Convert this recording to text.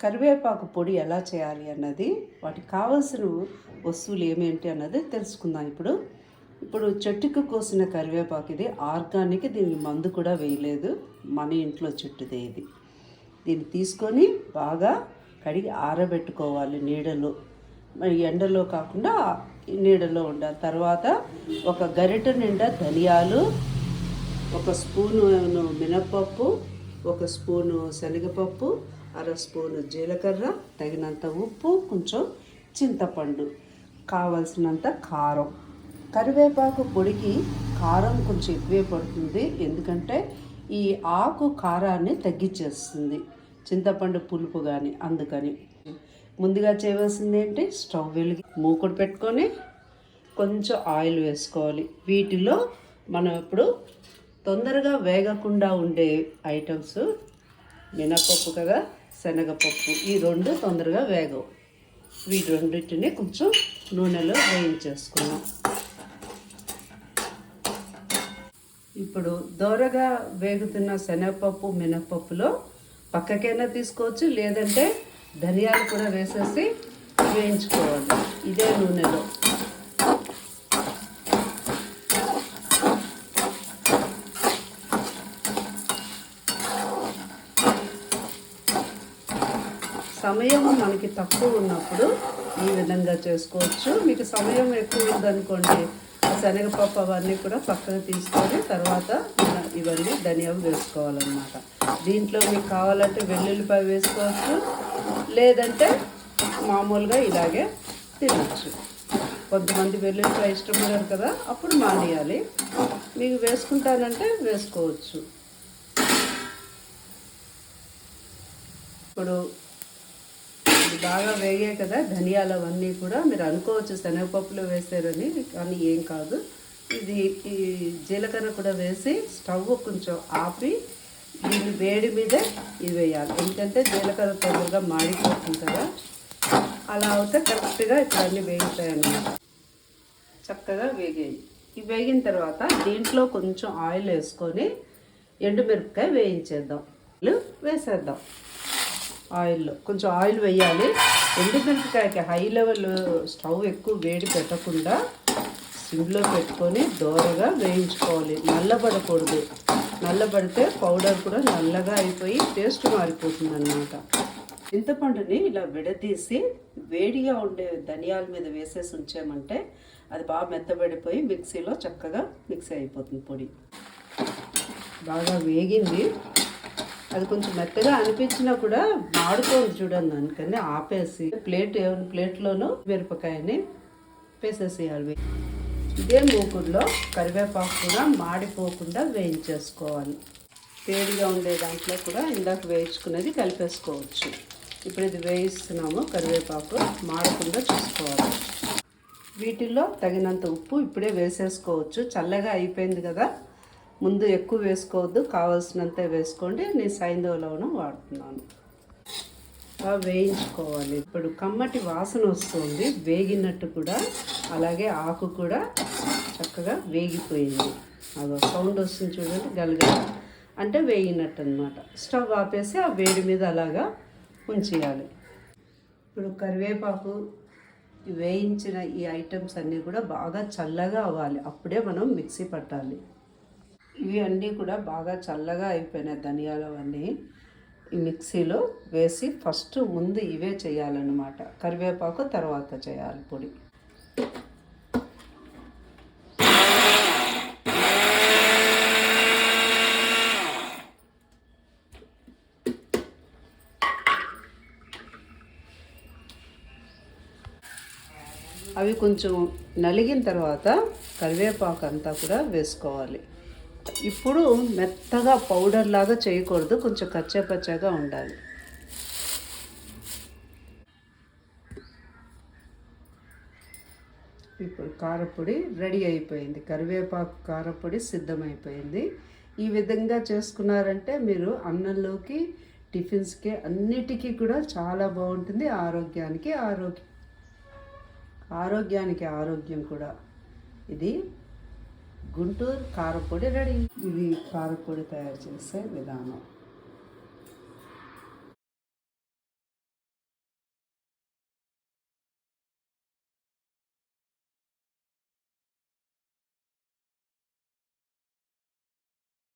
కరివేపాకు పొడి ఎలా చేయాలి అన్నది వాటికి కావాల్సిన వస్తువులు ఏమేంటి అన్నది తెలుసుకుందాం ఇప్పుడు. ఇప్పుడు చెట్టుకు కోసిన కరివేపాకు ఇది ఆర్గానిక్ దీనికి మందు కూడా వేయలేదు మన ఇంట్లో చెట్టుదే ఇది. దీన్ని తీసుకొని బాగా కడిగి ఆరబెట్టుకోవాలి నీడలో. మరి ఎండలో కాకుండా నీడలో ఉండాలి. తర్వాత ఒక గరిట నిండా ధనియాలు ఒక స్పూను మినపప్పు ఒక స్పూను శనగపప్పు అర స్పూను జీలకర్ర తగినంత ఉప్పు కొంచెం చింతపండు. కావలసినంత కారం. కరివేపాకు పొడికి కారం కొంచెం ఎక్కువే పడుతుంది. ఎందుకంటే ఈ ఆకు కారాన్ని తగ్గించేస్తుంది. చింతపండు పులుపు కానీ అందుకని. ముందుగా చేయవలసింది ఏంటి? స్టవ్ వెలిగి మూకుడు పెట్టుకొని కొంచెం ఆయిల్ వేసుకోవాలి. వీటిలో మనం ఇప్పుడు తొందరగా వేగకుండా ఉండే ఐటమ్స్ మినపప్పు కదా శనగపప్పు. ఈ రెండు తొందరగా వేగవు. వీటి రెండింటిని కొంచెం నూనెలో వేయించేసుకున్నాం. ఇప్పుడు దోరగా వేగుతున్న శనగపప్పు మినపప్పులో పక్కకైనా తీసుకోవచ్చు లేదంటే ధనియాలు కూడా వేసేసి వేయించుకోవాలి. ఇదే నూనెలో. సమయం మనకి తక్కువ ఉన్నప్పుడు ఈ విధంగా చేసుకోవచ్చు. మీకు సమయం ఎక్కువ ఉందనుకోండి శనగపప్పు అవన్నీ కూడా పక్కన తీసుకొని తర్వాత ఇవన్నీ ధనియాలు వేసుకోవాలన్నమాట. దీంట్లో మీకు కావాలంటే వెల్లుల్లిపాయ వేసుకోవచ్చు లేదంటే మామూలుగా ఇలాగే తినచ్చు. కొంతమంది వెల్లుల్లిపాయ ఇష్టం ఉండరు కదా అప్పుడు మానేయాలి. మీకు వేసుకుంటానంటే వేసుకోవచ్చు. ఇప్పుడు బాగా వేగాయి కదా ధనియాలు అవన్నీ కూడా మీరు అనుకోవచ్చు శనగపప్పులో వేసారని కానీ ఏం కాదు. ఇది ఈ జీలకర్ర కూడా వేసి స్టవ్ కొంచెం ఆపి దీన్ని వేడి మీదే ఇది వేయాలి. ఎందుకంటే జీలకర్ర తొందరగా మాడిపోతుంది కదా. అలా అవుతే కరెక్ట్గా ఇప్పుడు అన్నీ వేగుతాయి అన్నమాట చక్కగా వేగాయి. ఇవి వేగిన తర్వాత దీంట్లో కొంచెం ఆయిల్ వేసుకొని ఎండుమిరపకాయ వేయించేద్దాం. వేసేద్దాం. ఆయిల్లో కొంచెం ఆయిల్ వేయాలి. ఎండుమిరపకాయకి హై లెవెల్ స్టవ్ ఎక్కువ వేడి పెట్టకుండా సిమ్లో పెట్టుకొని దోరగా వేయించుకోవాలి. నల్లబడకూడదు. నల్లబడితే పౌడర్ కూడా నల్లగా అయిపోయి టేస్ట్ మారిపోతుంది అన్నమాట చింతపండుని ఇలా విడదీసి వేడిగా ఉండే ధనియాల మీద వేసేసి ఉంచామంటే అది బాగా మెత్తబడిపోయి మిక్సీలో చక్కగా మిక్సీ అయిపోతుంది పొడి. బాగా వేగింది. అది కొంచెం మెత్తగా అనిపించినా కూడా మాడుతోంది చూడండి అందుకని ఆపేసి ప్లేట్ ప్లేట్లోనూ మిరపకాయని వేసేసేయాలి. ఇదే మూకుడులో కరివేపాకు కూడా మాడిపోకుండా వేయించేసుకోవాలి. వేడిగా ఉండే దాంట్లో కూడా ఇందాక వేయించుకునేది కలిపేసుకోవచ్చు. ఇప్పుడు ఇది వేయిస్తున్నాము కరివేపాకు మాడకుండా చూసుకోవాలి. వీటిల్లో తగినంత ఉప్పు ఇప్పుడే వేసేసుకోవచ్చు. చల్లగా అయిపోయింది కదా. ముందు ఎక్కువ వేసుకోవద్దు కావాల్సినంత వేసుకోండి. నేను సైంధవ లవణం వాడుతున్నాను. వేయించుకోవాలి. ఇప్పుడు కమ్మటి వాసన వస్తుంది వేగినట్టు కూడా అలాగే ఆకు కూడా చక్కగా వేగిపోయింది. అదో సౌండ్ వస్తుంది చూడండి గలగల అంటే వేగినట్టు అనమాట స్టవ్ ఆపేసి ఆ వేడి మీద అలాగా ఉంచేయాలి. ఇప్పుడు కరివేపాకు వేయించిన ఈ ఐటమ్స్ అన్నీ కూడా బాగా చల్లగా అవ్వాలి. అప్పుడే మనం మిక్సీ పట్టాలి. ఇవి అన్నీ కూడా బాగా చల్లగా అయిపోయినాయి ధనియాలు అవన్నీ. ఈ మిక్సీలో వేసి ఫస్ట్ ముందు ఇవే చేయాలన్నమాట. కరివేపాకు తర్వాత చేయాలి పొడి. అవి కొంచెం నలిగిన తర్వాత కరివేపాకు అంతా కూడా వేసుకోవాలి. ఇప్పుడు మెత్తగా పౌడర్ లాగా చేయకూడదు కొంచెం కచ్చాపచ్చాగా ఉండాలి. ఇప్పుడు కారపొడి రెడీ అయిపోయింది. కరివేపాకు కారపొడి సిద్ధమైపోయింది. ఈ విధంగా చేసుకున్నారంటే మీరు అన్నంలోకి టిఫిన్స్కి అన్నిటికీ కూడా చాలా బాగుంటుంది. ఆరోగ్యానికి ఆరోగ్యం ఆరోగ్యానికి ఆరోగ్యం కూడా. ఇది గుంటూరు కారపొడి రెడీ. ఇది కారపొడి తయారు చేసే విధానం.